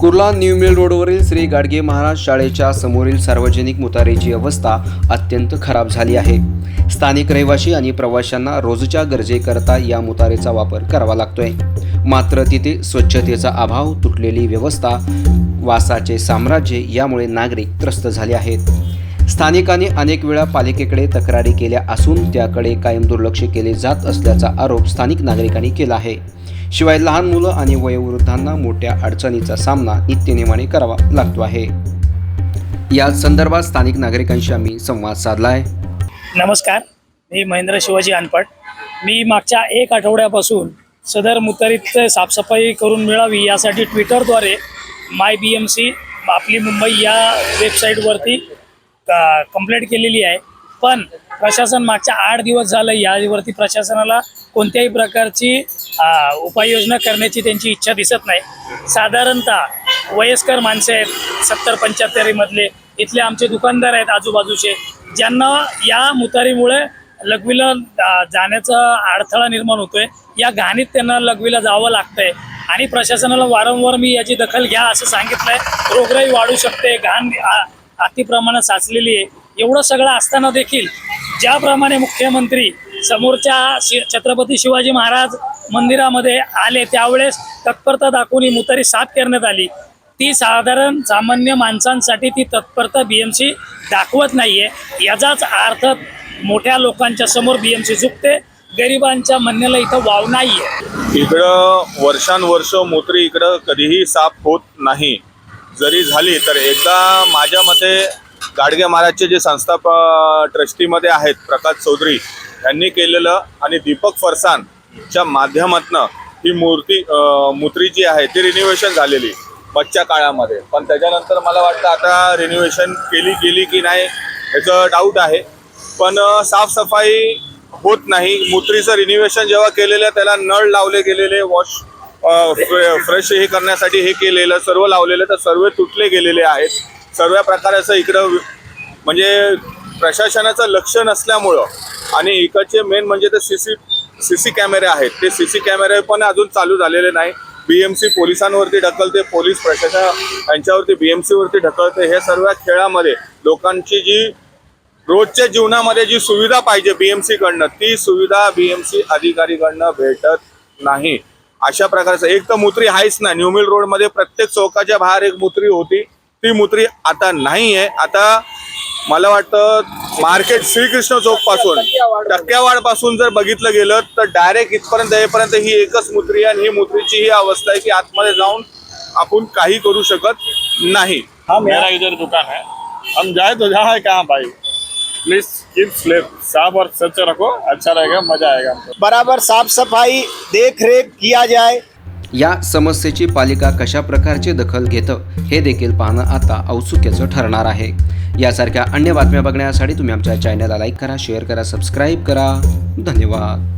Kurla new mill रोडवरील श्री गाडगे महाराज शाळेच्या समोरील सार्वजनिक मुतारेची अवस्था अत्यंत खराब झाली आहे. स्थानिक रहिवासी आणि प्रवाशांना रोजच्या गरजेकरता या मुतारेचा वापर करावा लागतोय. मात्र तिथे स्वच्छतेचा अभाव तुटलेली व्यवस्था वासाचे साम्राज्य यामुळे नागरिक त्रस्त झाले आहेत. स्थानिकांनी अनेक वेळा पालिकेकडे तक्रारी केल्या असून त्याकडे कायम दुर्लक्ष केले जात असल्याचा आरोप स्थानिक नागरिकांनी केला आहे. शिवाय लहान मुलं आणि वयोवृद्धांना मोठ्या अडचणीचा सामना नित्यनेमाने करावा लागतो आहे. या संदर्भात स्थानिक नागरिकांशी आम्ही संवाद साधला आहे नमस्कार मी महेंद्र शिवाजी अनपट मी मागच्या एक आठवड्यापासून सदर मुतारीत साफसफाई करून मिळावी यासाठी ट्विटरद्वारे माय बी एम सी आपली मुंबई या वेबसाईटवरती कंप्लेंट केलेली आहे. पण प्रशासन मागच्या आठ दिवस झालं यावरती प्रशासनाला कोणत्याही प्रकारची उपाययोजना करण्याची त्यांची इच्छा दिसत नाही. साधारणतः वयस्कर माणसे आहेत सत्तर पंच्याहत्तरीमधले इथले आमचे दुकानदार आहेत आजूबाजूचे ज्यांना या मुतारीमुळे लघवीला जाण्याचा अडथळा निर्माण होतोय. या घाणीत त्यांना लघवीला जावं लागतंय. आणि प्रशासनाला वारंवार मी याची दखल घ्या असं सांगितलंय. रोगराई वाढू शकते घाण अतिप्रमाणात साचलेली आहे. एवढं सगळं असताना देखील ज्याप्रमाणे मुख्यमंत्री समोरच्या शि छत्रपती शिवाजी महाराज मंदिरामध्ये आले त्यावेळेस तत्परता दाखवून ही मुतारी साफ करण्यात आली. ती साधारण सामान्य माणसांसाठी ती तत्परता बी एम सी दाखवत नाहीये. याचाच अर्थ मोठ्या लोकांच्या समोर बी एम सी झुकते गरिबांच्या म्हणण्याला इथं वाव नाहीये. इकडं वर्षानुवर्ष मोत्री इकडं कधीही साफ होत नाही. जरी झाली तर एकदा माझ्या मते गाडगे महाराजचे जे संस्थाप ट्रस्टीमध्ये आहेत प्रकाश चौधरी यांनी केलेलं आणि दीपक फरसानच्या माध्यमातनं ही मूर्ती मूत्री मूर्ती जी आहे ती रिन्युवेशन झालेली बच्च्या काळामध्ये. पण त्याच्यानंतर मला वाटतं आता रिन्युवेशन केली गेली की नाही याचं डाऊट आहे. पण साफसफाई होत नाही. मूत्रीचं रिन्युवेशन जेव्हा केलेलं त्याला नळ लावले गेलेले वॉश फ्रेश हे करण्यासाठी हे केलेलं सर्व लावलेलं तर सर्व तुटले गेलेले आहेत. सर्व प्रकाराचं इकडं म्हणजे प्रशासनाचं लक्ष नसल्यामुळं आणि इकडचे मेन म्हणजे ते सी सी सी सी कॅमेरे आहेत. ते सी सी कॅमेरे पण अजून चालू झालेले नाही. बी एम सी पोलिसांवरती ढकलते पोलीस प्रशासन यांच्यावरती बी एम सीवरती ढकलते. हे सर्व खेळामध्ये लोकांची जी रोजच्या जीवनामध्ये जी सुविधा पाहिजे बी एम सीकडनं ती सुविधा बी एम सी अधिकारीकडनं भेटत नाही. अशा प्रकारचं. एक तर मुत्री आहेच ना न्यूमिल रोडमध्ये प्रत्येक चौकाच्या बाहेर एक मुत्री होती. ती मुत्री आता नाही आहे. आता मला वाटतं मार्केट श्रीकृष्ण चौकपासून टक्क्यावाडपासून जर बघितलं गेलं तर डायरेक्ट इथपर्यंत येईपर्यंत ही एकच मुत्री आहे आणि ही मुत्रीची ही अवस्था आहे की आतमध्ये जाऊन आपण काही करू शकत नाही. हा मेरा इधर दुकान है. हम जाए तो जहाँ है कहाँ भाई? Please keep slap. साफ और स्वच्छ रखो अच्छा रहेगा मजा आएगा हमको. बराबर साफ सफाई देख रेख किया जाए. या समस्येची पालिका कशा प्रकारची दखल घेतं हे देखील पाहणं आता औत्सुक्याचं ठरणार आहे. यासारख्या अन्य बातम्या बघण्यासाठी तुम्ही आमच्या चॅनलला लाईक करा शेअर करा सबस्क्राईब करा. धन्यवाद.